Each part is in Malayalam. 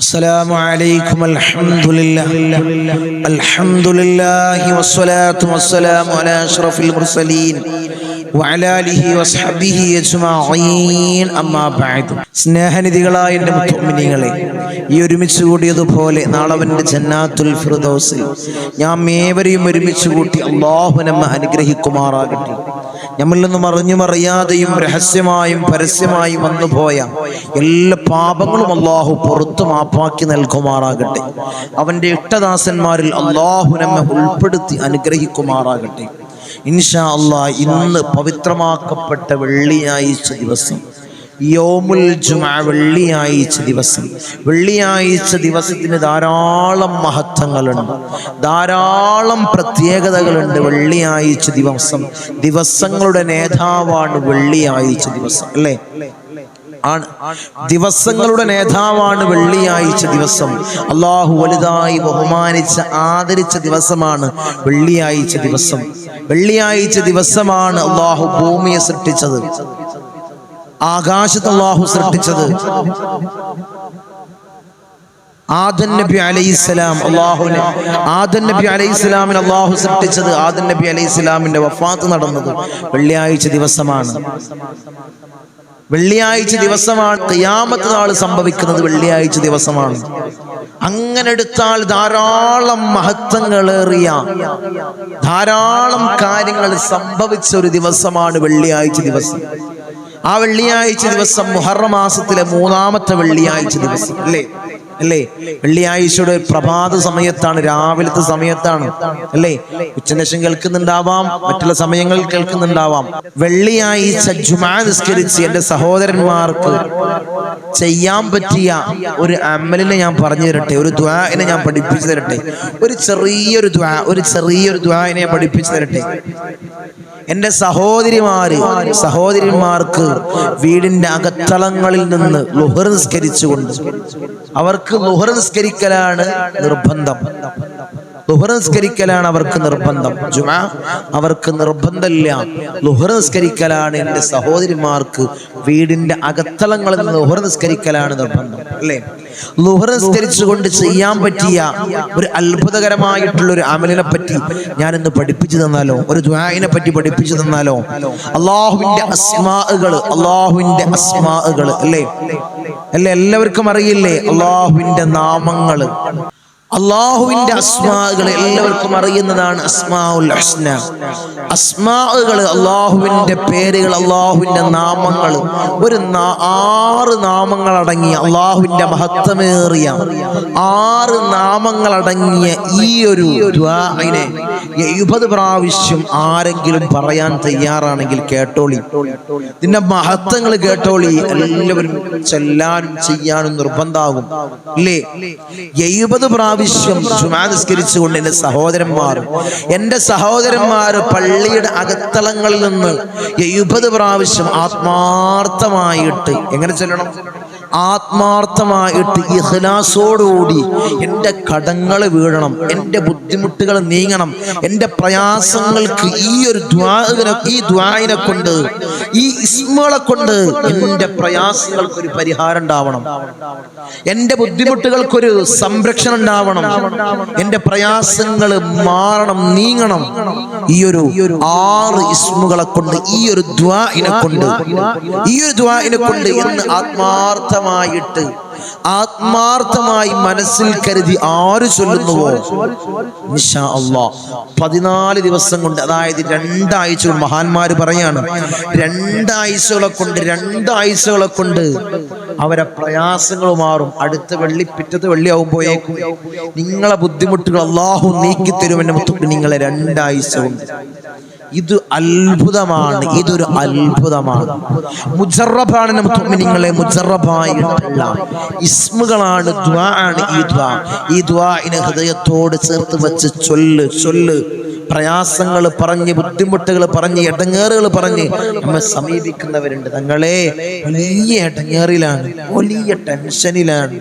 السلام عليكم الحمد لله الحمد لله والصلاة والسلام على أشرف المرسلين وعلى آله وصحبه أجمعين أما بعد സ്നേഹനിധികളായ എൻ്റെ മുത്തുമിനികളെ ഈ ഒരുമിച്ച് കൂടിയതുപോലെ നാളവന്റെ ജന്നാത്തുൽ ഫിർദൗസിൽ ഞാൻ ഏവരെയും ഒരുമിച്ച് കൂട്ടി അള്ളാഹു നമ്മെ അനുഗ്രഹിക്കുമാറാകട്ടെ. നമ്മൾ നിന്നും അറിഞ്ഞും രഹസ്യമായും പരസ്യമായും വന്നുപോയ എല്ലാ പാപങ്ങളും അള്ളാഹു പുറത്തു മാപ്പാക്കി നൽകുമാറാകട്ടെ. അവന്റെ ഇട്ടദാസന്മാരിൽ അള്ളാഹു നമ്മെ ഉൾപ്പെടുത്തി അനുഗ്രഹിക്കുമാറാകട്ടെ. ഇൻഷാ അള്ളാഹ് ഇന്ന് പവിത്രമാക്കപ്പെട്ട വെള്ളിയാഴ്ച ദിവസം യോമുൽ ജുമാ വെള്ളിയാഴ്ച ദിവസം. വെള്ളിയാഴ്ച ദിവസത്തിന് ധാരാളം മഹത്വങ്ങളുണ്ട്. ധാരാളം പ്രത്യേകതകളുണ്ട് വെള്ളിയാഴ്ച ദിവസം. ദിവസങ്ങളുടെ നേതാവാണ് വെള്ളിയാഴ്ച ദിവസം അല്ലേ? ആണ്. ദിവസങ്ങളുടെ നേതാവാണ് വെള്ളിയാഴ്ച ദിവസം. അള്ളാഹു വലുതായി ബഹുമാനിച്ച ആദരിച്ച ദിവസമാണ് വെള്ളിയാഴ്ച ദിവസം. വെള്ളിയാഴ്ച ദിവസമാണ് അള്ളാഹു ഭൂമിയെ സൃഷ്ടിച്ചത്. ആകാശത്ത് അള്ളാഹു സൃഷ്ടിച്ചത്. ആദൻ നബി അലൈഹിസ്സലാം അള്ളാഹുവിനെ ആദൻ നബി അലൈഹിസ്സലാമിന് അള്ളാഹു സൃഷ്ടിച്ചത്. ആദൻ നബി അലൈഹിസ്സലാമിന്റെ വഫാത്ത് നടന്നത് വെള്ളിയാഴ്ച ദിവസമാണ്. വെള്ളിയാഴ്ച ദിവസമാണ് ക്യാമത്ത് നാൾ സംഭവിക്കുന്നത് വെള്ളിയാഴ്ച ദിവസമാണ്. അങ്ങനെ എടുത്താൽ ധാരാളം മഹത്വങ്ങളേറിയ ധാരാളം കാര്യങ്ങൾ സംഭവിച്ച ഒരു ദിവസമാണ് വെള്ളിയാഴ്ച ദിവസം. ആ വെള്ളിയാഴ്ച ദിവസം മുഹറ മാസത്തിലെ മൂന്നാമത്തെ വെള്ളിയാഴ്ച ദിവസം. അല്ലേ? അല്ലേ? വെള്ളിയാഴ്ചയുടെ പ്രഭാത സമയത്താണ് രാവിലത്തെ സമയത്താണ്. അല്ലേ? ഉച്ചനശം കേൾക്കുന്നുണ്ടാവാം മറ്റുള്ള സമയങ്ങൾ കേൾക്കുന്നുണ്ടാവാം. വെള്ളിയാഴ്ച ജുമാ നിസ്കരിച്ച് എന്റെ സഹോദരന്മാർക്ക് ചെയ്യാൻ പറ്റിയ ഒരു അമലിനെ ഞാൻ പറഞ്ഞു തരട്ടെ ഒരു ദ്വാനെ ഞാൻ പഠിപ്പിച്ചു തരട്ടെ ഒരു ചെറിയൊരു ദ്വാ ഒരു ചെറിയൊരു ദ്വാനെ ഞാൻ പഠിപ്പിച്ചു തരട്ടെ. എന്റെ സഹോദരിമാര് സഹോദരിമാർക്ക് വീടിന്റെ അകത്തളങ്ങളിൽ നിന്ന് ലുഹർ നിസ്കരിച്ചുകൊണ്ട് അവർക്ക് ലുഹർ നിസ്കരിക്കലാണ് നിർബന്ധം. ലുഹർ നിസ്കരിക്കലാണ് അവർക്ക് നിർബന്ധം. ജുമാ അവർക്ക് നിർബന്ധമില്ല. ലുഹർ നിസ്കരിക്കലാണ് എന്റെ സഹോദരിമാർക്ക് വീടിന്റെ അകത്തളങ്ങളിൽ നിന്ന് ലുഹർ നിസ്കരിക്കലാണ് നിർബന്ധം. അല്ലേ? ലുഹർ നിസ്കരിച്ചുകൊണ്ട് ചെയ്യാൻ പറ്റിയ ഒരു അത്ഭുതകരമായിട്ടുള്ള ഒരു അമലിനെ പറ്റി ഞാൻ ഇന്ന് പഠിപ്പിച്ചു തന്നാലോ? ഒരു ദ്വായിനെ പറ്റി പഠിപ്പിച്ചു തന്നാലോ? അള്ളാഹുവിന്റെ അസ്മാകൾ അള്ളാഹുവിന്റെ അസ്മാകൾ അല്ലേ? അല്ലെ? എല്ലാവർക്കും അറിയില്ലേ? അള്ളാഹുവിന്റെ നാമങ്ങൾ അള്ളാഹുവിന്റെ അസ്മാകൾ എല്ലാവർക്കും അറിയുന്നതാണ് അസ്മാഉൽ ഹസ്ന. അസ്മാകൾ അള്ളാഹുവിന്റെ പേരുകൾ അള്ളാഹുവിന്റെ നാമങ്ങൾ. ഒരു ആറ് നാമങ്ങൾ അടങ്ങിയ അള്ളാഹുവിന്റെ മഹത്വമേറിയ ആറ് നാമങ്ങൾ അടങ്ങിയ ഈ ഒരു ദ്വാഇനെ എഴുപത് പ്രാവശ്യം ആരെങ്കിലും പറയാൻ തയ്യാറാണെങ്കിൽ കേട്ടോളി. ഇതിന്റെ മഹത്വങ്ങൾ കേട്ടോളി. എല്ലാവരും ചെല്ലാനും ചെയ്യാനും നിർബന്ധാകും. ഇല്ലേ? എഴുപത് പ്രാവശ്യം ചുമാനിസ്കരിച്ചുകൊണ്ട് എന്റെ സഹോദരന്മാർ എന്റെ സഹോദരന്മാർ പള്ളിയുടെ അകത്തളങ്ങളിൽ നിന്ന് എഴുപത് പ്രാവശ്യം ആത്മാർത്ഥമായിട്ട് എങ്ങനെ ചെല്ലണം? ആത്മാർത്ഥമായിട്ട് ഇഹ്ലാസോടുകൂടി എന്റെ കടങ്ങൾ വീഴണം എന്റെ ബുദ്ധിമുട്ടുകൾ നീങ്ങണം എന്റെ പ്രയാസങ്ങൾക്ക് ഈ ഒരു ദ്വാനെ ഈ ദ്വായിനെ കൊണ്ട് ഈ ഇസ്മകളെ കൊണ്ട് എന്റെ പ്രയാസങ്ങൾക്ക് ഒരു പരിഹാരം ഉണ്ടാവണം. എന്റെ ബുദ്ധിമുട്ടുകൾക്കൊരു സംരക്ഷണം ഉണ്ടാവണം. എന്റെ പ്രയാസങ്ങൾ മാറണം നീങ്ങണം. ഈ ഒരു ആറ് ഇസ്മുകളെ കൊണ്ട് ഈ ഒരു ദ്വായിനെ കൊണ്ട് ഈ ഒരു ദ്വായിനെ കൊണ്ട് എന്ന് ആത്മാർത്ഥമായിട്ട് ആത്മാർത്ഥമായി മനസ്സിൽ കരുതി ആര് ചൊല്ലുന്നുവോ? പതിനാല് ദിവസം കൊണ്ട് അതായത് രണ്ടാഴ്ച കൊണ്ട് മഹാന്മാര് പറയാണ് രണ്ടാഴ്ചകളെ കൊണ്ട് രണ്ടാഴ്ചകളെ കൊണ്ട് അവരെ പ്രയാസങ്ങൾ മാറും. അടുത്ത വെള്ളി പിറ്റത്തെ വെള്ളി ആവുമ്പോഴേക്കും നിങ്ങളെ ബുദ്ധിമുട്ടുകൾ അള്ളാഹു നീക്കി തരുമെന്നെ മുത്തുക്ക് നിങ്ങളെ രണ്ടാഴ്ച കൊണ്ട്. ഇത് അത്ഭുതമാണ്. ഇതൊരു അത്ഭുതമാണ്. മുജറബാണ് നമുക്ക് നിങ്ങളെ മുജറബായിട്ടുള്ള ഇസ്മുകളാണ് ദ്വാ ആണ് ഈ ദ്വാ ഈ ദ്വാ ഇനെ ഹൃദയത്തോട് ചേർത്ത് വെച്ച് ചൊല്ല് ചൊല്ല്. പ്രയാസങ്ങൾ പറഞ്ഞ് ബുദ്ധിമുട്ടുകൾ പറഞ്ഞ് ഇടങ്ങേറുകൾ പറഞ്ഞ് നമ്മെ സമീപിക്കുന്നവരുണ്ട്. തങ്ങളെ വലിയ ഇടങ്ങേറിലാണ് വലിയ ടെൻഷനിലാണ്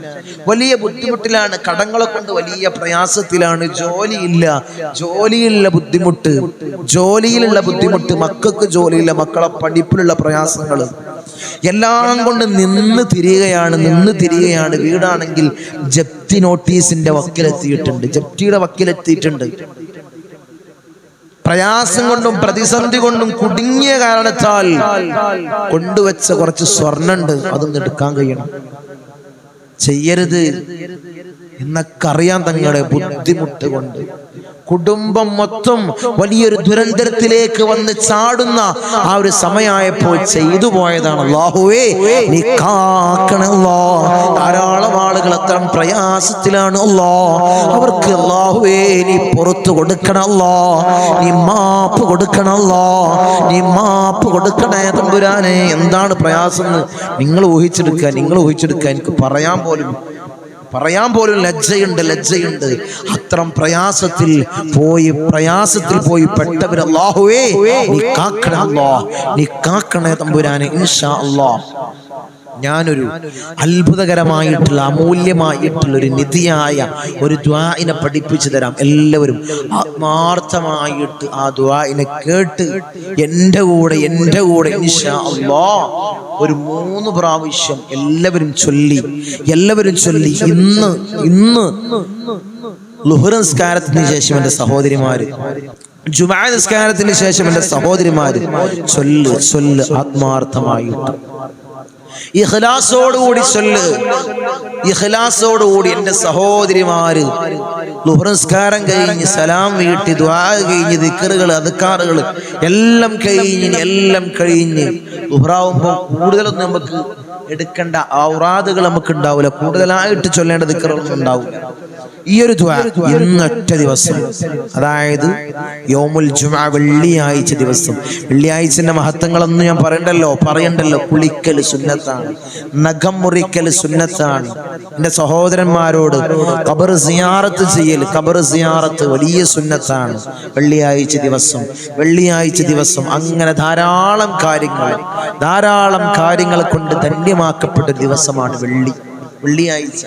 വലിയ ബുദ്ധിമുട്ടിലാണ് കടങ്ങളെ കൊണ്ട് വലിയ പ്രയാസത്തിലാണ്. ജോലിയില്ല ജോലിയിലുള്ള ബുദ്ധിമുട്ട് ജോലിയിലുള്ള ബുദ്ധിമുട്ട് മക്കൾക്ക് ജോലിയില്ല മക്കളെ പഠിപ്പിലുള്ള പ്രയാസങ്ങൾ. എല്ലാം കൊണ്ട് നിന്ന് തിരിയുകയാണ് നിന്ന് തിരിയുകയാണ്. വീടാണെങ്കിൽ ജപ്തി നോട്ടീസിന്റെ വക്കിലെത്തിയിട്ടുണ്ട് ജപ്തിയുടെ വക്കിലെത്തിയിട്ടുണ്ട്. പ്രയാസം കൊണ്ടും പ്രതിസന്ധി കൊണ്ടും കുടുങ്ങിയ കാരണത്താൽ കൊണ്ടുവച്ച കുറച്ച് സ്വർണുണ്ട് അതൊന്നും എടുക്കാൻ കഴിയണം. ചെയ്യരുത്. എന്നൊക്കെ അറിയാൻ തങ്ങളുടെ ബുദ്ധിമുട്ട് കൊണ്ട്. കുടുംബം മൊത്തം വലിയൊരു ദുരന്തരത്തിലേക്ക് വന്ന് ചാടുന്ന ആ ഒരു സമയമായപ്പോൾ ചെയ്തു പോയതാണ്. അള്ളാഹുവേ നീ കാക്കണല്ലോ ധാരാളം ആളുകൾ അത്തരം പ്രയാസത്തിലാണ് അല്ലോ. അവർക്ക് അള്ളാഹുവേ നീ പുറത്തു കൊടുക്കണല്ലോ നീ മാപ്പ് കൊടുക്കണല്ലോ നീ മാപ്പ് കൊടുക്കണേ തമ്പുരാനെ. എന്താണ് പ്രയാസം നിങ്ങൾ ഊഹിച്ചെടുക്കുക നിങ്ങൾ ഊഹിച്ചെടുക്കുക. എനിക്ക് പറയാൻ പോലും പറയാൻ പോലും ലജ്ജയുണ്ട് ലജ്ജയുണ്ട്. അത്രം പ്രയാസത്തിൽ പോയി പ്രയാസത്തിൽ പോയി പെട്ടവർ അല്ലാഹുവേ നീ കാക്കണേ നീ കാക്കണേ തമ്പുരാനെ ഇൻഷാ അല്ലാ ഞാനൊരു അത്ഭുതകരമായിട്ടുള്ള അമൂല്യമായിട്ടുള്ള ഒരു നിധിയായ ഒരു ദ്വായിനെ പഠിപ്പിച്ചു തരാം എല്ലാവരും. ആത്മാർത്ഥമായിട്ട് ആ ദ്വായിനെ കേട്ട് എന്റെ കൂടെ എന്റെ കൂടെ ഒരു മൂന്ന് പ്രാവശ്യം എല്ലാവരും ചൊല്ലി എല്ലാവരും ചൊല്ലി. ഇന്ന് ഇന്ന് ലുഹുർ നിസ്കാരത്തിന് ശേഷം എന്റെ സഹോദരിമാര് ജുമാ നിസ്കാരത്തിന് ശേഷം എന്റെ സഹോദരിമാര് ചൊല്ല് ചൊല്ല് ആത്മാർത്ഥമായിട്ട്. ഇഖ്ലാസോടുകൂടി ചൊല്ല് ഇഖ്ലാസോടുകൂടി എന്റെ സഹോദരിമാര് ലുഹ്റസ്കാരം കഴിഞ്ഞ് സലാം വീട്ടി ദ്വാ കഴിഞ്ഞ് ദിക്കറുകൾ അധികാറുകൾ എല്ലാം കഴിഞ്ഞ് എല്ലാം കഴിഞ്ഞ് ലുഹ്റാവുമ്പോൾ കൂടുതലൊന്നും നമുക്ക് എടുക്കേണ്ട ഔറാദുകൾ നമുക്ക് ഉണ്ടാവില്ല കൂടുതലായിട്ട് ചൊല്ലേണ്ട ദിക്കറുകളൊന്നും ഉണ്ടാവില്ല. ഈ ഒരു ഇന്നൊറ്റ ദിവസം. അതായത് യോമുൽ ജുമാ വെള്ളിയാഴ്ച ദിവസം. വെള്ളിയാഴ്ചന്റെ മഹത്വങ്ങളൊന്നും ഞാൻ പറയണ്ടല്ലോ. പറയണ്ടല്ലോ. കുളിക്കൽ സുന്നത്താണ്. നഖം മുറിക്കൽ സുന്നത്താണ്. എന്റെ സഹോദരന്മാരോട് കബർ സിയാറത്ത് ചെയ്യൽ. കബർ സിയാറത്ത് വലിയ സുന്നത്താണ്. വെള്ളിയാഴ്ച ദിവസം. വെള്ളിയാഴ്ച ദിവസം അങ്ങനെ ധാരാളം കാര്യങ്ങൾ. ധാരാളം കാര്യങ്ങൾ കൊണ്ട് ധന്യമാക്കപ്പെട്ട ദിവസമാണ് വെള്ളി. വെള്ളിയാഴ്ച.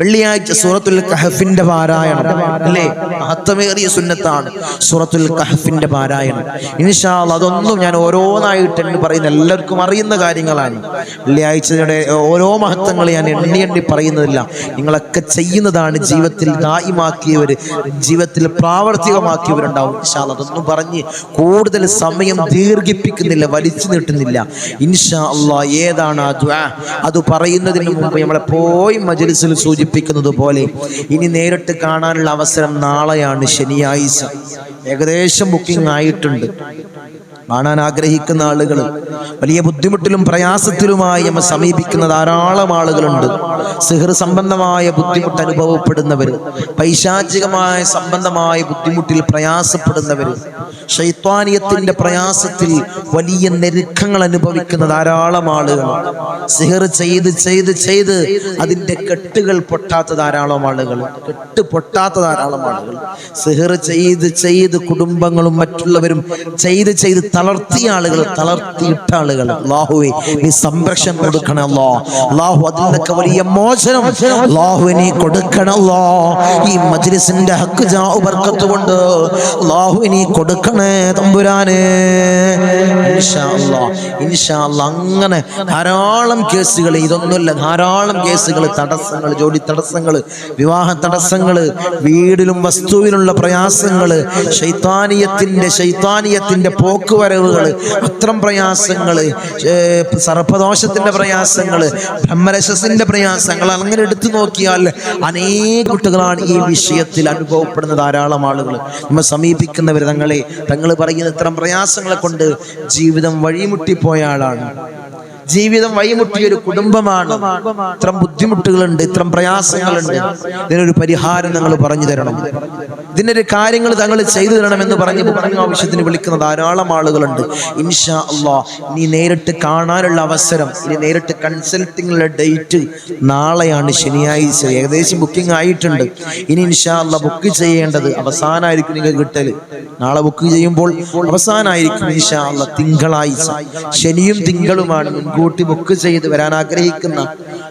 വെള്ളിയാഴ്ച സൂറത്തുൽ കഹഫിന്റെ പാരായണം അല്ലേ? മഹത്വമേറിയ സുന്നത്താണ് സൂറത്തുൽ കഹഫിന്റെ പാരായണം. ഇൻഷാൽ അതൊന്നും ഞാൻ ഓരോന്നായിട്ട് എണ്ണി പറയുന്ന എല്ലാവർക്കും അറിയുന്ന കാര്യങ്ങളാണ്. വെള്ളിയാഴ്ചയുടെ ഓരോ മഹത്വങ്ങൾ ഞാൻ എണ്ണി എണ്ണി പറയുന്നതില്ല. നിങ്ങളൊക്കെ ചെയ്യുന്നതാണ് ജീവിതത്തിൽ ദായിമാക്കിയവർ ജീവിതത്തിൽ പ്രാവർത്തികമാക്കിയവരുണ്ടാവും. ഇൻഷാൽ അതൊന്നും പറഞ്ഞ് കൂടുതൽ സമയം ദീർഘിപ്പിക്കുന്നില്ല വലിച്ചു നീട്ടുന്നില്ല. ഇൻഷാ അള്ളാ ഏതാണ് ആ അത് പറയുന്നതിന് മുമ്പ് നമ്മളെ പോയി മജലിസിൽ സൂചിപ്പിക്കുന്നത് പോലെ ഇനി നേരിട്ട് കാണാനുള്ള അവസരം നാളെയാണ് ശനിയാഴ്ച. ഏകദേശം ബുക്കിംഗ് ആയിട്ടുണ്ട്. കാണാൻ ആഗ്രഹിക്കുന്ന ആളുകൾ വലിയ ബുദ്ധിമുട്ടിലും പ്രയാസത്തിലുമായി നമ്മൾ സമീപിക്കുന്ന ധാരാളം ആളുകളുണ്ട്. സിഹർ സംബന്ധമായ ബുദ്ധിമുട്ട് അനുഭവപ്പെടുന്നവർ പൈശാചികമായ സംബന്ധമായ ബുദ്ധിമുട്ടിൽ പ്രയാസപ്പെടുന്നവർ ശൈത്വാനിയത്തിന്റെ പ്രയാസത്തിൽ വലിയ നെരുക്കങ്ങൾ അനുഭവിക്കുന്ന ധാരാളം ആളുകൾ സിഹർ ചെയ്ത് ചെയ്ത് ചെയ്ത് അതിന്റെ കെട്ടുകൾ പൊട്ടാത്ത ധാരാളം ആളുകൾ കെട്ട് പൊട്ടാത്ത ധാരാളം ആളുകൾ. സിഹർ ചെയ്ത് ചെയ്ത് കുടുംബങ്ങളും മറ്റുള്ളവരും ചെയ്ത് ചെയ്ത് തളർത്തിയ ആളുകൾ തളർത്തിയിട്ട ആളുകൾ. അള്ളാഹുവെ നീ സംരക്ഷണം കൊടുക്കണല്ലോ അള്ളാഹു അതിനൊക്കെ വലിയ മോചനം അള്ളാഹു നീ കൊടുക്കണമല്ലോ. ഈ മജ്ലിസിന്റെ ഹക്ക് ജാഉ ബർക്കത്ത് കൊണ്ട് അള്ളാഹു നീ കൊടുക്കണേ തമ്പുരാനെ. അങ്ങനെ ധാരാളം കേസുകൾ ഇതൊന്നുമില്ല ധാരാളം കേസുകൾ തടസ്സങ്ങൾ ജോലി തടസ്സങ്ങൾ വിവാഹ തടസ്സങ്ങൾ വീടിലും വസ്തുവിലുള്ള പ്രയാസങ്ങൾ ശൈത്താനീയത്തിന്റെ ശൈത്താനീയത്തിന്റെ പോക്കുവരവുകൾ അത്രം പ്രയാസങ്ങൾ സർപ്പദോഷത്തിന്റെ പ്രയാസങ്ങൾ ബ്രഹ്മരസസിന്റെ പ്രയാസങ്ങൾ അങ്ങനെ എടുത്തു നോക്കിയാൽ അനേക കുട്ടികളാണ് ഈ വിഷയത്തിൽ അനുഭവപ്പെടുന്ന ധാരാളം ആളുകൾ നമ്മൾ സമീപിക്കുന്നവർ തങ്ങളെ തങ്ങൾ പറയുന്ന ഇത്തരം പ്രയാസങ്ങളെ കൊണ്ട് ജീവിതം വഴിമുട്ടിപ്പോയ ആളാണ്. ജീവിതം വഴിമുട്ടിയ ഒരു കുടുംബമാണ്. ഇത്രം ബുദ്ധിമുട്ടുകളുണ്ട് ഇത്രം പ്രയാസങ്ങളുണ്ട്. ഇതിനൊരു പരിഹാരം നിങ്ങൾ പറഞ്ഞു തരണം. ഇതിനൊരു കാര്യങ്ങൾ തങ്ങൾ ചെയ്തു തരണം എന്ന് പറഞ്ഞ് പറഞ്ഞ ആവശ്യത്തിന് വിളിക്കുന്ന ധാരാളം ആളുകളുണ്ട്. ഇൻഷാ അള്ളാ നീ നേരിട്ട് കാണാനുള്ള അവസരം ഇനി നേരിട്ട് കൺസൾട്ടിങ്ങിലെ ഡേറ്റ് നാളെയാണ് ശനിയാഴ്ച. ഏകദേശം ബുക്കിംഗ് ആയിട്ടുണ്ട്. ഇനി ഇൻഷാ അള്ളാ ബുക്ക് ചെയ്യേണ്ടത് അവസാനമായിരിക്കും നിങ്ങൾക്ക് കിട്ടൽ നാളെ ബുക്ക് ചെയ്യുമ്പോൾ അവസാനമായിരിക്കും ഇൻഷാ അള്ളാ തിങ്കളാഴ്ച. ശനിയും തിങ്കളുമാണ് മുൻകൂട്ടി ബുക്ക് ചെയ്ത് വരാൻ ആഗ്രഹിക്കുന്ന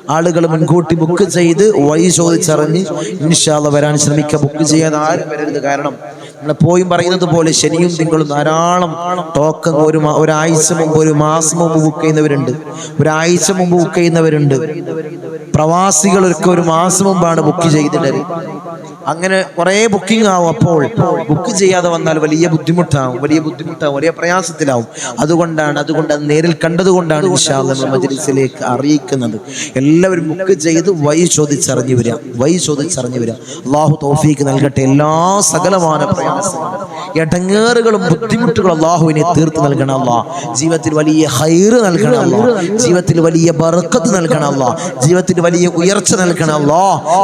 ആളുകൾ മുൻകൂട്ടി ബുക്ക് ചെയ്ത് വഴി ചോദിച്ചറിഞ്ഞ് ഇൻഷാ അള്ളാ വരാൻ ശ്രമിക്കുക. ബുക്ക് ചെയ്യാൻ ആരും വരരുത്. കാരണം നമ്മൾ പോയും പറയുന്നത് പോലെ ശനിയും തിങ്കളും ധാരാളം ടോക്കൺ ഒരു ഒരാഴ്ച മുമ്പ് ഒരു മാസം മുമ്പ് ബുക്ക് ചെയ്യുന്നവരുണ്ട്. ഒരാഴ്ച മുമ്പ് ബുക്ക് ചെയ്യുന്നവരുണ്ട്. പ്രവാസികളൊക്കെ ഒരു മാസം മുമ്പാണ് ബുക്ക് ചെയ്തിട്ടുള്ളത്. അങ്ങനെ കുറേ ബുക്കിംഗ് ആവും അപ്പോൾ ബുക്ക് ചെയ്യാതെ വന്നാൽ വലിയ ബുദ്ധിമുട്ടാവും വലിയ ബുദ്ധിമുട്ടാവും വലിയ പ്രയാസത്തിലാവും. അതുകൊണ്ടാണ് അതുകൊണ്ട് അത് നേരിൽ കണ്ടതുകൊണ്ടാണ് നമ്മൾ മജ്ലിസിലേക്ക് അറിയിക്കുന്നത്. എല്ലാവരും ബുക്ക് ചെയ്ത് വൈ ചോദിച്ചറിഞ്ഞു വരിക വൈ ചോദിച്ചറിഞ്ഞു വരിക അള്ളാഹു തോഫീക്ക് നൽകട്ടെ എല്ലാ സകലമായ പ്രയാസങ്ങളും. ഇടങ്ങേറുകളും ബുദ്ധിമുട്ടുകളും അള്ളാഹുവിനെ തീർത്ത് നൽകണം അല്ലാ ജീവിതത്തിൽ വലിയ ഹൈറ് നൽകണം ജീവിതത്തിൽ വലിയ ബർക്കത്ത് നൽകണം അല്ലാ ജീവിതത്തിൽ വലിയ ഉയർച്ച നൽകണം അല്ലാ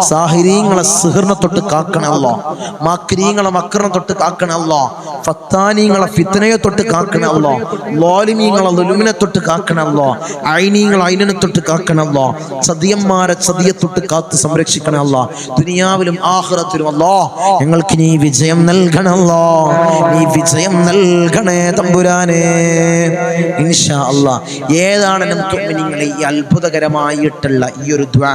സാഹിര്യങ്ങളെ സിഹറിനെ തൊട്ട് കാക്കണം അല്ലാ മാക്രീങ്ങളെ മക്കറിനെ തൊട്ട് കാക്കണം അല്ലാ ഫത്താനീങ്ങളെ ഫിത്തനയെ തൊട്ട് കാക്കണം അല്ലാ ലോലിമീങ്ങളെ ലുലുമിനെ തൊട്ട് കാക്കണം അല്ലാ ഐനീങ്ങളെ ഐനനെ തൊട്ട് കാക്കണം അല്ലാ ചതിയന്മാരെ ചതിയെ തൊട്ട് കാത്ത് സംരക്ഷിക്കണം അല്ലാ ദുനിയാവിലും ആഹ്റത്തിലും അല്ലാ ഞങ്ങൾക്ക് നീ വിജയം നൽകണമല്ലോ നീ വിജയം നൽകണേ തമ്പുരാനെ. ഇൻഷാ അള്ളാ ഏതാണ് നിങ്ങൾ ഈ അത്ഭുതകരമായിട്ടുള്ള ഈ ഒരു ദ്വാ?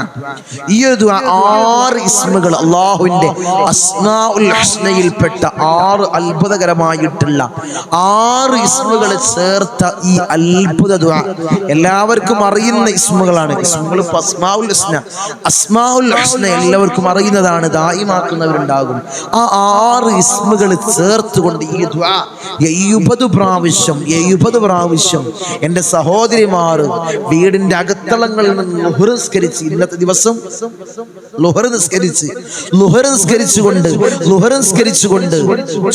ഈ ഒരു ദ്വാ ആറ് ഇസ്മുകൾ അള്ളാഹുവിന്റെ അസ്മാഉൽ ഹുസ്നയിൽപ്പെട്ട ആറ് അത്ഭുതകരമായിട്ടുള്ള ആറ് ഇസ്മുകൾ ചേർത്ത ഈ അത്ഭുത ദ്വാ. എല്ലാവർക്കും അറിയുന്ന ഇസ്മുകളാണ്. ഇസ്മുകൾ അസ്മാഉൽ ഹുസ്ന. അസ്മാഉൽ ഹുസ്ന എല്ലാവർക്കും അറിയുന്നതാണ് ദായിമാക്കുന്നവരുണ്ടാകും. ആ ആറ് ഇസ്മുകൾ ചേർത്തുകൊണ്ട് ഈ ദ്വാ എഴുപത് പ്രാവശ്യം എഴുപത് പ്രാവശ്യം എന്റെ സഹോദരിമാർ വീടിന്റെ അകത്തളങ്ങളിൽ നിന്ന് ലുഹർ നിസ്കരിച്ച് ഇന്നത്തെ ദിവസം ലുഹർ നിസ്കരിച്ച് ലുഹർ നിസ്കരിച്ചുകൊണ്ട് ലുഹർ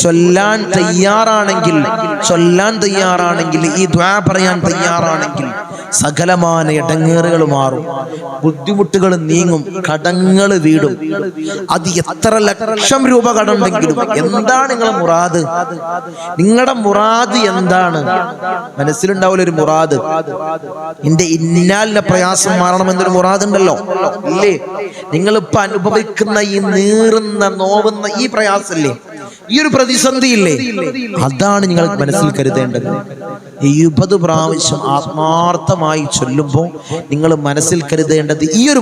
ചൊല്ലാൻ തയ്യാറാണെങ്കിൽ ചൊല്ലാൻ തയ്യാറാണെങ്കിൽ ഈ ദ്വാ പറയാൻ തയ്യാറാണെങ്കിൽ സകലമാന ഇടങ്ങേറുകൾ മാറും. ബുദ്ധിമുട്ടുകൾ നീങ്ങും കടങ്ങൾ വീടും. അത് എത്ര ലക്ഷം രൂപ കടമുണ്ടെങ്കിലും എന്താണ് നിങ്ങളെ മുറാദ്. നിങ്ങളുടെ മുറാദ് എന്താണ്? മനസ്സിലുണ്ടാവില്ല ഒരു മുറാദ്. എന്റെ ഇന്നാലിന്റെ പ്രയാസം മാറണം എന്നൊരു മുറാദ് ഉണ്ടല്ലോ ഇല്ലേ? നിങ്ങൾ നിങ്ങളിപ്പോ അനുഭവിക്കുന്ന ഈ നീറുന്ന നോവുന്ന ഈ പ്രയാസമില്ലേ ഈ ഒരു പ്രതിസന്ധി ഇല്ലേ അതാണ് നിങ്ങൾ മനസ്സിൽ കരുതേണ്ടത്. ഇരുപത് പ്രാവശ്യം ആത്മാർത്ഥമായി ചൊല്ലുമ്പോൾ നിങ്ങൾ മനസ്സിൽ കരുതേണ്ടത് ഈ ഒരു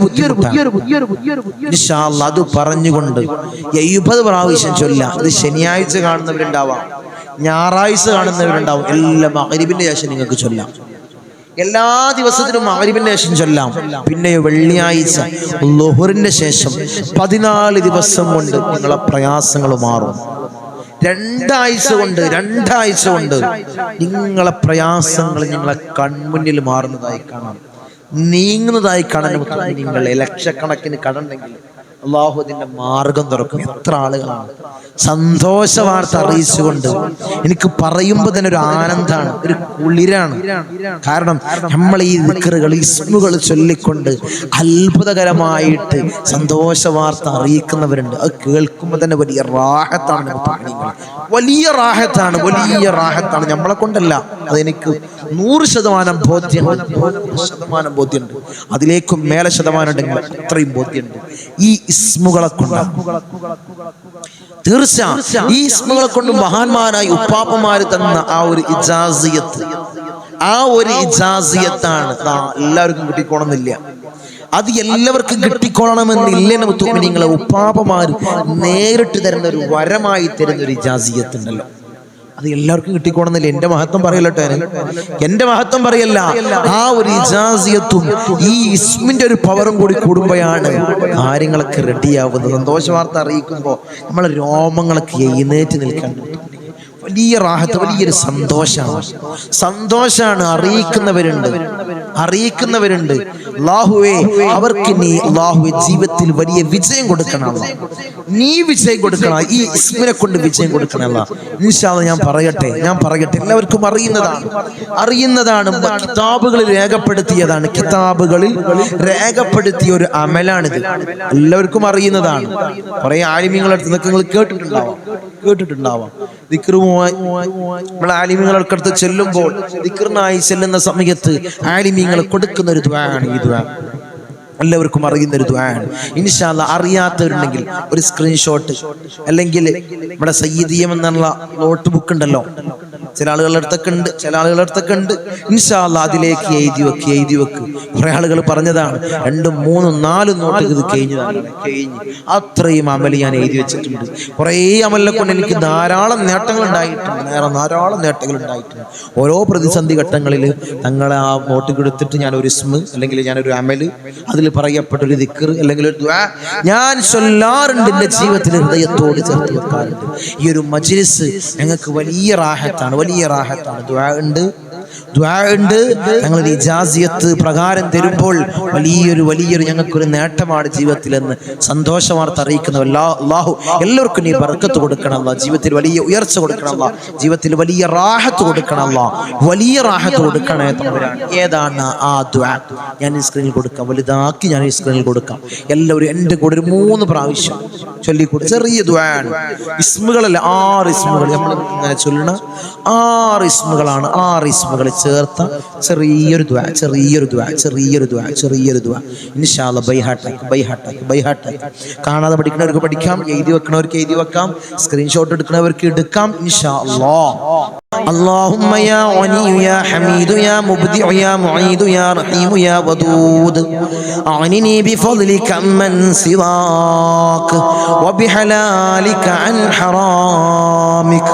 അത് പറഞ്ഞുകൊണ്ട് എഴുപത് പ്രാവശ്യം ചൊല്ലാം. അത് ശനിയാഴ്ച കാണുന്നവരുണ്ടാവാം. ഞായറാഴ്ച കാണുന്നവരുണ്ടാവും. എല്ലാം മഗ്രിബിന്റെ ശേഷം നിങ്ങൾക്ക് ചൊല്ലാം. എല്ലാ ദിവസത്തിനും മഗ്രിബിന്റെ ശേഷം ചൊല്ലാം. പിന്നെ വെള്ളിയാഴ്ച ലോഹറിന്റെ ശേഷം പതിനാല് ദിവസം കൊണ്ട് നിങ്ങളെ പ്രയാസങ്ങൾ മാറും. രണ്ടാഴ്ച കൊണ്ട് രണ്ടാഴ്ച കൊണ്ട് നിങ്ങളെ പ്രയാസങ്ങൾ നിങ്ങളെ കൺമുന്നിൽ മാറുന്നതായി കാണാം. നീങ്ങുന്നതായി കാണാൻ നിങ്ങൾ ലക്ഷക്കണക്കിന് കടണ്ടെങ്കിൽ അള്ളാഹു അതിന്റെ മാർഗം തുറക്കും. എത്ര ആളുകളാണ്? സന്തോഷ വാർത്ത അറിയിച്ചുകൊണ്ട് എനിക്ക് പറയുമ്പോൾ തന്നെ ഒരു ആനന്ദമാണ് ഒരു കുളിരാണ്. കാരണം നമ്മൾ ഈ വിക്കറുകൾ ഇസ്മുകൾ ചൊല്ലിക്കൊണ്ട് അത്ഭുതകരമായിട്ട് സന്തോഷ വാർത്ത അറിയിക്കുന്നവരുണ്ട്. അത് കേൾക്കുമ്പോൾ തന്നെ വലിയ റാഹത്താണ് വലിയ റാഹത്താണ് വലിയ റാഹത്താണ്. നമ്മളെ കൊണ്ടല്ല അതെനിക്ക് നൂറ് ശതമാനം ബോധ്യം ശതമാനം ബോധ്യമുണ്ട്. അതിലേക്കും മേലെ ശതമാനം ഉണ്ടെങ്കിൽ അത്രയും ബോധ്യമുണ്ട്. ഈ ഇസ്മുകളെ കൊണ്ട് തീർച്ച ഈ ഇസ്മുകളെ കൊണ്ട് മഹാന്മാരായ ഉപ്പാപ്പമാര് തന്ന ആ ഒരു ഇജാസിയത്ത്. ആ ഒരു ഇജാസിയത്താണ് എല്ലാവർക്കും കിട്ടിക്കോണമെന്നില്ല. അത് എല്ലാവർക്കും കിട്ടിക്കൊള്ളണമെന്നില്ല നിങ്ങളെ ഉപ്പാപ്പമാര് നേരിട്ട് തരുന്ന ഒരു വരമായി തരുന്ന ഒരു ഇജാസിയത്ത് ഉണ്ടല്ലോ. അത് എല്ലാവർക്കും കിട്ടിക്കോണമെന്നില്ല. എന്റെ മഹത്വം പറയലട്ടെ എന്റെ മഹത്വം പറയല്ല. ആ ഒരു ഇജാസിയത്തും ഈ ഇസ്മിന്റെ ഒരു പവറും കൂടി കൂടുമ്പോഴാണ് കാര്യങ്ങളൊക്കെ റെഡിയാവുന്നത്. സന്തോഷ വാർത്ത അറിയിക്കുമ്പോൾ നമ്മളെ രോമങ്ങളൊക്കെ എഴുന്നേറ്റ് നിൽക്കാൻ വലിയ റാഹത്ത് വലിയൊരു സന്തോഷമാണ്. സന്തോഷമാണ് അറിയിക്കുന്നവരുണ്ട്. അറിയിക്കുന്നവരുണ്ട്. അള്ളാഹുവേ അവർക്ക് നീ അള്ളാഹുവെ ജീവിതത്തിൽ വലിയ വിജയം കൊടുക്കണം. നീ വിജയം കൊടുക്കണം. ഈ ഇസ്മിനെ കൊണ്ട് വിജയം കൊടുക്കണമല്ല. ഇൻഷാല്ല ഞാൻ പറയട്ടെ ഞാൻ പറയട്ടെ. എല്ലാവർക്കും അറിയുന്നതാണ്. അറിയുന്നതാണ് കിതാബുകളിൽ രേഖപ്പെടുത്തിയതാണ്. കിതാബുകളിൽ രേഖപ്പെടുത്തിയ ഒരു അമലാണിത്. എല്ലാവർക്കും അറിയുന്നതാണ്. കുറെ ആലിമ്യങ്ങളടുത്ത് അടുത്ത് നിങ്ങൾ കേട്ടിട്ടുണ്ടാവാം. കേട്ടിട്ടുണ്ടാവാം. ദിക്റുമായി നമ്മൾ ആലിമ്യങ്ങളുടെ അടുത്ത് ചെല്ലുമ്പോൾ ദിക്റിനായി ചെല്ലുന്ന സമയത്ത് ആലിമ്യങ്ങൾ കൊടുക്കുന്ന ഒരു ദ്വാണ് ഈ ദ്വാ എല്ലാവർക്കും അറിയുന്ന ഒരു ദ്വാണ് ഇൻഷാല്ല അറിയാത്തവരുണ്ടെങ്കിൽ ഒരു സ്ക്രീൻഷോട്ട് അല്ലെങ്കിൽ നമ്മുടെ സയ്യിദിയം എന്നുള്ള നോട്ട് ബുക്ക് ഉണ്ടല്ലോ. ചില ആളുകളുടെ അടുത്തൊക്കെ ഉണ്ട് ചില ആളുകളുടെ അടുത്തൊക്കെ ഉണ്ട്. ഇൻഷാല്ല അതിലേക്ക് എഴുതി വെക്ക് എഴുതി വെക്ക്. കുറെ ആളുകൾ പറഞ്ഞതാണ് രണ്ടും മൂന്നും നാലും നോട്ട് ഇത് കഴിഞ്ഞതാണ് കഴിഞ്ഞ് അത്രയും അമൽ ഞാൻ എഴുതി വെച്ചിട്ടുണ്ട്. കുറേ അമലിനെ കൊണ്ട് എനിക്ക് ധാരാളം നേട്ടങ്ങൾ ഉണ്ടായിട്ടുണ്ട് നേരെ ധാരാളം നേട്ടങ്ങൾ ഉണ്ടായിട്ടുണ്ട് ഓരോ പ്രതിസന്ധി ഘട്ടങ്ങളിൽ തങ്ങളെ ആ നോട്ട് കൊടുത്തിട്ട് ഞാൻ ഒരു സ്മ അല്ലെങ്കിൽ ഞാനൊരു അമൽ അതിൽ പറയപ്പെട്ട ഒരു ദിക്കർ അല്ലെങ്കിൽ ഒരു ഞാൻ ചൊല്ലാറുണ്ട് എന്റെ ജീവിതത്തിൽ ഹൃദയത്തോട് ചേർത്ത് വെക്കാറുണ്ട്. ഈ ഒരു മജ്ലിസ് ഞങ്ങൾക്ക് വലിയ റാഹത്താണ് വലിയ റാഹത്താണ്. ദ്വാ ഉണ്ട്. ഉണ്ട്. ഞങ്ങൾ ഇജാസിയത്ത് പ്രകാരം തരുമ്പോൾ വലിയൊരു വലിയൊരു ഞങ്ങൾക്കൊരു നേട്ടമാണ് ജീവിതത്തിൽ എന്ന് സന്തോഷ വാർത്ത അറിയിക്കുന്ന അള്ളാഹു എല്ലാവർക്കും നീ ബർക്കത്ത് കൊടുക്കണം അല്ലാ. ജീവിതത്തിൽ വലിയ ഉയർച്ച കൊടുക്കണം അല്ലാ. ജീവിതത്തിൽ വലിയ റാഹത്ത് കൊടുക്കണം അല്ലാ. വലിയ റാഹത്ത് കൊടുക്കണേ ഏതാണ് ആ ദ്വാ ഞാൻ ഈ സ്ക്രീനിൽ കൊടുക്കാം. വലുതാക്കി ഞാൻ ഈ സ്ക്രീനിൽ കൊടുക്കാം. എല്ലാവരും എന്റെ കൂടെ ഒരു മൂന്ന് പ്രാവശ്യം ചൊല്ലിക്കൂടെ ചെറിയ ദ്വാണ് ഇസ്മുകളല്ല ആറ് ഇസ്മുകൾ. നമ്മൾ ഇങ്ങനെ ചൊല്ലണ ആറ് ഇസ്മുകളാണ്. ആറ് ഇസ്മുകൾ. ചേർത്ത ചെറിയൊരു ദ്വാ ചെറിയൊരു ദ്വാ ചെറിയൊരു ദ്വാ ചെറിയൊരു ദ്വാ ഇൻഷാല്ല ബൈഹാട്ടാക്ക് ബൈഹാട്ടാക്ക് ബൈഹാട്ടാക്ക് കാണാതെ പഠിക്കുന്നവർക്ക് പഠിക്കാം എഴുതി വെക്കണവർക്ക് എഴുതി വെക്കാം സ്ക്രീൻഷോട്ട് എടുക്കുന്നവർക്ക് എടുക്കാം ഇൻഷാ അല്ലാ. اللهم يا غني يا حميد يا مبدع يا معيد يا رحيم يا ودود. أعنني بفضلك من سواك وبحلالك عن حرامك.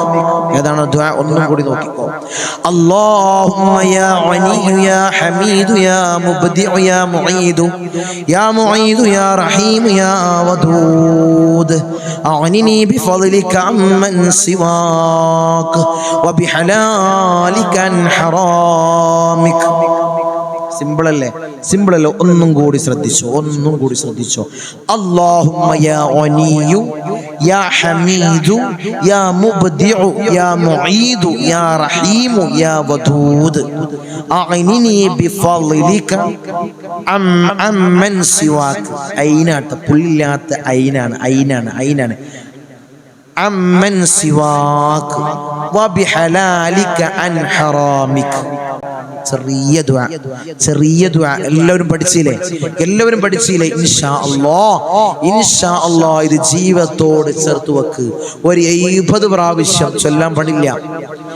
اللهم يا غني يا حميد يا مبدع يا معيد يا معيد يا رحيم يا ودود. أعنني بفضلك من سواك وبحلالك ഹലാലിക അൻ ഹറാമിക. സിമ്പിൾ അല്ലേ സിമ്പിൾ അല്ലേ ഒന്നും കൂടി ശ്രദ്ധിച്ചോ ഒന്നും കൂടി ശ്രദ്ധിച്ചോ. അല്ലാഹുമ്മ യാ ഗനിയു യാ ഹമീദു യാ മുബ്ദിഉ യാ മുഈദു യാ റഹീമു യാ വദൂദ് അഗ്നിനി ബിഫളിലിക അം അം മൻ സിവാക് ഐനാട്ട് പുല്ലില്ലാത്ത ഐനാണ് ഐനാണ് ഐനാണ്. അമ്മൻ സിവാക് വബിഹലാലിക അൻ ഹറാമിക് ചെറിയ ദുആ ചെറിയ ദുആ. എല്ലാവരും പഠിച്ചില്ലേ എല്ലാവരും പഠിച്ചില്ലേ ഇൻഷാ അല്ലാ ഇൻഷാ അല്ലാ ഇത് ജീവത്തോട് ചേർത്ത് വെക്ക്. ഒരു എഴുപത് പ്രാവശ്യം ചൊല്ലാൻ പാടില്ല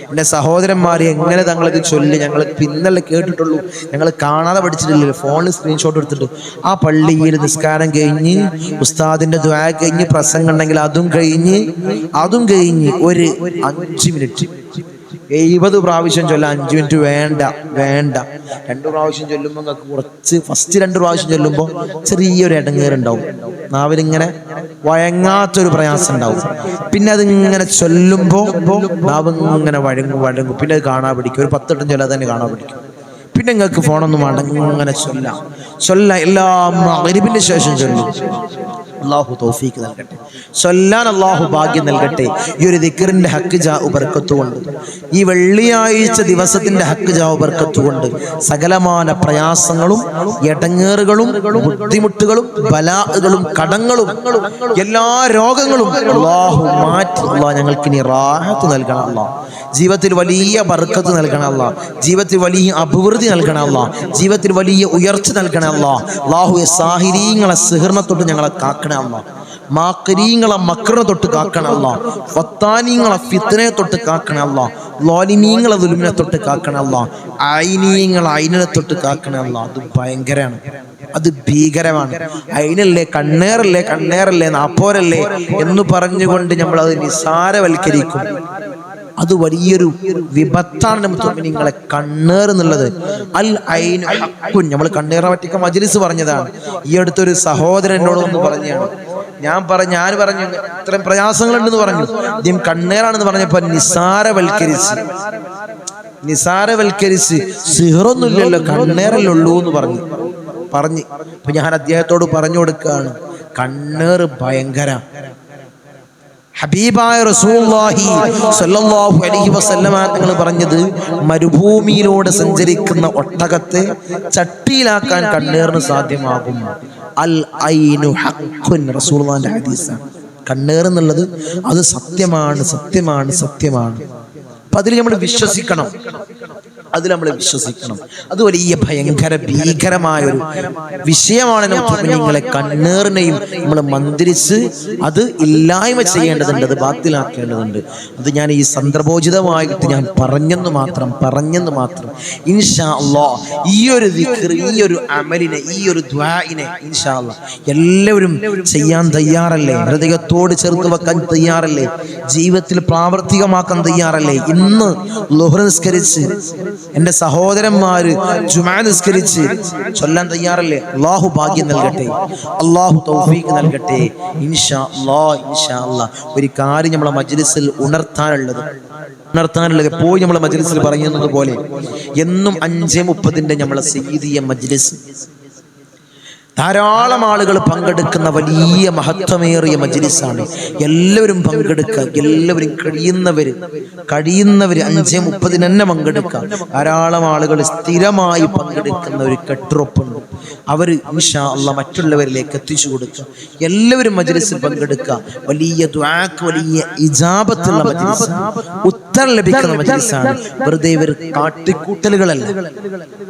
എന്റെ സഹോദരന്മാർ എങ്ങനെ തങ്ങളിത് ചൊല്ലി? ഞങ്ങൾ പിന്നല്ലേ കേട്ടിട്ടുള്ളൂ. ഞങ്ങൾ കാണാതെ പഠിച്ചിട്ടില്ലല്ലോ. ഫോണിൽ സ്ക്രീൻഷോട്ട് എടുത്തിട്ട്. ആ പള്ളിയിൽ നിസ്കാരം കഴിഞ്ഞ് ഉസ്താദിന്റെ ദ്വാ കഴിഞ്ഞ് പ്രസംഗം ഉണ്ടെങ്കിൽ അതും കഴിഞ്ഞ് അതും കഴിഞ്ഞ് ഒരു അഞ്ച് മിനിറ്റ്. എഴുപത് പ്രാവശ്യം ചൊല്ലാം അഞ്ച് മിനിറ്റ് വേണ്ട വേണ്ട. രണ്ട് പ്രാവശ്യം ചൊല്ലുമ്പോൾ കുറച്ച് ഫസ്റ്റ് രണ്ട് പ്രാവശ്യം ചൊല്ലുമ്പോൾ ചെറിയൊരു ഇടങ്ങേറുണ്ടാവും. നാവിലിങ്ങനെ വഴങ്ങാത്തൊരു പ്രയാസം ഉണ്ടാവും പിന്നെ അതിങ്ങനെ ചൊല്ലുമ്പോൾ നാവ് ഇങ്ങനെ വഴങ്ങും വഴങ്ങും. പിന്നെ അത് കാണാൻ പിടിക്കും. ഒരു പത്തെട്ടും ചൊല്ലാതെ തന്നെ കാണാൻ പിടിക്കും. പിന്നെ നിങ്ങൾക്ക് ഫോണൊന്നും വേണ്ട ഇങ്ങനെ ചൊല്ലാം. ചൊല്ല എല്ലാം മഗ്‌രിബിന്റെ ശേഷം ചൊല്ലും. അള്ളാഹു തോഫീക്ക് നൽകട്ടെ. ചൊല്ലാൻ അള്ളാഹു ഭാഗ്യം നൽകട്ടെ. ഈ ഒരു ദിക്കറിന്റെ ഹക്ക് ജാ ഉപർക്കത്തുകൊണ്ട് ഈ വെള്ളിയാഴ്ച ദിവസത്തിന്റെ ഹക്ക് ജാ ഉപർക്കത്തുകൊണ്ട് സകലമാന പ്രയാസങ്ങളും എടങ്ങേറുകളും ബുദ്ധിമുട്ടുകളും ബലാകളും കടങ്ങളും എല്ലാ രോഗങ്ങളും അള്ളാഹു മാറ്റി. അള്ളാഹ് ഞങ്ങൾക്ക് ഇനി റാഹത്ത് നൽകണം അള്ളാഹ് ജീവിതത്തിൽ വലിയ ബർക്കത്ത് നൽകണം അല്ല ജീവിതത്തിൽ വലിയ അഭിവൃദ്ധി നൽകണം അല്ല ജീവിതത്തിൽ വലിയ ഉയർച്ച നൽകണം അല്ല അള്ളാഹുയെ സാഹിരീങ്ങളെ സിഹറിനെ തൊട്ട് ഞങ്ങളെ കാക്കണം അല്ല. മക്കറിനെ മക്രനെ തൊട്ട് കാക്കണല്ല ഫത്താനീങ്ങളെ ഫിത്തനെ തൊട്ട് കാക്കണല്ല ലോലിനീങ്ങളെ ദുലുമിനെ തൊട്ട് കാക്കണല്ല ആയിനീങ്ങളെ അയിനെ തൊട്ട് കാക്കണല്ല അത് ഭയങ്കരമാണ്. അത് ഭീകരമാണ്. അയിനല്ലേ കണ്ണേറല്ലേ കണ്ണേറല്ലേ നാപ്പോരല്ലേ എന്ന് പറഞ്ഞുകൊണ്ട് നമ്മൾ അത് നിസാരവൽക്കരിക്കും. അത് വലിയൊരു വിപത്താണ് നിങ്ങളെ കണ്ണേർ എന്നുള്ളത്. അൽ ഹക്കുൻ. നമ്മൾ കണ്ണേറെ പറ്റിക്ക മജ്ലിസ് പറഞ്ഞതാണ്. ഈ അടുത്തൊരു സഹോദരൻ എന്നോട് ഒന്ന് പറഞ്ഞാണ് ഞാൻ പറഞ്ഞു ഞാൻ പറഞ്ഞു ഇത്രയും പ്രയാസങ്ങളുണ്ടെന്ന് പറഞ്ഞു. ഇദ്ദേഹം കണ്ണേറാണെന്ന് പറഞ്ഞപ്പോ നിസാരവൽക്കരിച്ച് നിസാരവൽക്കരിച്ച് സിഹറൊന്നുമില്ലല്ലോ കണ്ണേറല്ലുള്ളൂ എന്ന് പറഞ്ഞു. പറഞ്ഞ്. അപ്പൊ ഞാൻ അദ്ദേഹത്തോട് പറഞ്ഞു കൊടുക്കുകയാണ് കണ്ണേറ് ഭയങ്കര ഹബീബായ റസൂലുള്ളാഹി സല്ലല്ലാഹു അലൈഹി വസല്ലമ തങ്ങൾ പറഞ്ഞത് മരുഭൂമിയിലൂടെ സഞ്ചരിക്കുന്ന ഒട്ടകത്തെ ചട്ടിയിലാക്കാൻ കണ്ണേറിന് സാധ്യമാകും. അൽ ഐനു ഹഖുൻ റസൂലുള്ളാഹിന്റെ ഹദീസാണ്. കണ്ണേർ എന്നുള്ളത് അത് സത്യമാണ് സത്യമാണ് സത്യമാണ്. അപ്പൊ അതിൽ നമ്മൾ വിശ്വസിക്കണം. അതിൽ നമ്മൾ വിശ്വസിക്കണം. അത് വലിയ ഭയങ്കര ഭീകരമായ ഒരു വിഷയമാണ് നിങ്ങളെ കണ്ണേറിനെയും നമ്മൾ മന്ത്രിച്ച് അത് ഇല്ലായ്മ ചെയ്യേണ്ടതുണ്ട് അത് ബാത്തിലാക്കേണ്ടതുണ്ട്. അത് ഞാൻ ഈ സന്ദർഭോചിതമായിട്ട് ഞാൻ പറഞ്ഞെന്ന് മാത്രം പറഞ്ഞെന്ന് മാത്രം. ഇൻഷാ അള്ളാ ഈ ഒരു ഈ ഒരു അമലിനെ ഈ ഒരു ദ്വായിനെ ഇൻഷാ അള്ളാ എല്ലാവരും ചെയ്യാൻ തയ്യാറല്ലേ? ഹൃദയത്തോട് ചേർത്ത് വെക്കാൻ തയ്യാറല്ലേ? ജീവിതത്തിൽ പ്രാവർത്തികമാക്കാൻ തയ്യാറല്ലേ? ഇന്ന് ലുഹർ നിസ്കരിച്ച് എന്റെ സഹോദരന്മാര് ജുമാ നിസ്കരിച്ച് ചൊല്ലാൻ തയ്യാറല്ലേ? അള്ളാഹു ഭാഗ്യം നൽകട്ടെ. അള്ളാഹു തൗഫീഖ് നൽകട്ടെ. ഇൻഷാ ഇൻഷാ ഒരു കാര്യം നമ്മളെ മജ്ലിസിൽ ഉണർത്താനുള്ളത്. ഉണർത്താനുള്ളത് പോയി നമ്മളെ മജ്ലിസിൽ പറയുന്നത് പോലെ എന്നും അഞ്ചേ മുപ്പതിന്റെ നമ്മളെ സീതിയ മജ്ലിസ് ധാരാളം ആളുകൾ പങ്കെടുക്കുന്ന വലിയ മഹത്വമേറിയ മജ്ലിസാണ്. എല്ലാവരും പങ്കെടുക്കുക എല്ലാവരും കഴിയുന്നവര് കഴിയുന്നവര് അഞ്ചേ മുപ്പതിന് പങ്കെടുക്കുക ധാരാളം ആളുകൾ സ്ഥിരമായി പങ്കെടുക്കുന്ന ഒരു കെട്ടുറപ്പുണ്ട്. അവർ ഇൻഷാ അല്ല മറ്റുള്ളവരിലേക്ക് എത്തിച്ചു കൊടുക്കുക. എല്ലാവരും മജ്ലിസിൽ പങ്കെടുക്കുക. വലിയ വലിയ ഇജാബത്തുള്ള മജ്ലിസ്. ഉത്തരം ലഭിക്കുന്ന മജ്ലിസാണ്. വെറുതെ ഇവർ കാട്ടിക്കൂട്ടലുകളല്ല.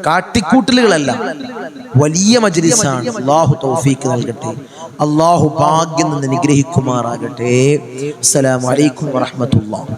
കാട്ടിക്കൂട്ടലുകളല്ല. വലിയ മജ്ലിസാണ്. അള്ളാഹു തൗഫീക്ക് നൽകട്ടെ. അള്ളാഹു ഭാഗ്യം നിന്ന് നിഗ്രഹിക്കുമാറാകട്ടെ അസ്സലാമു അലൈക്കും വറഹ്മത്തുള്ളാഹി.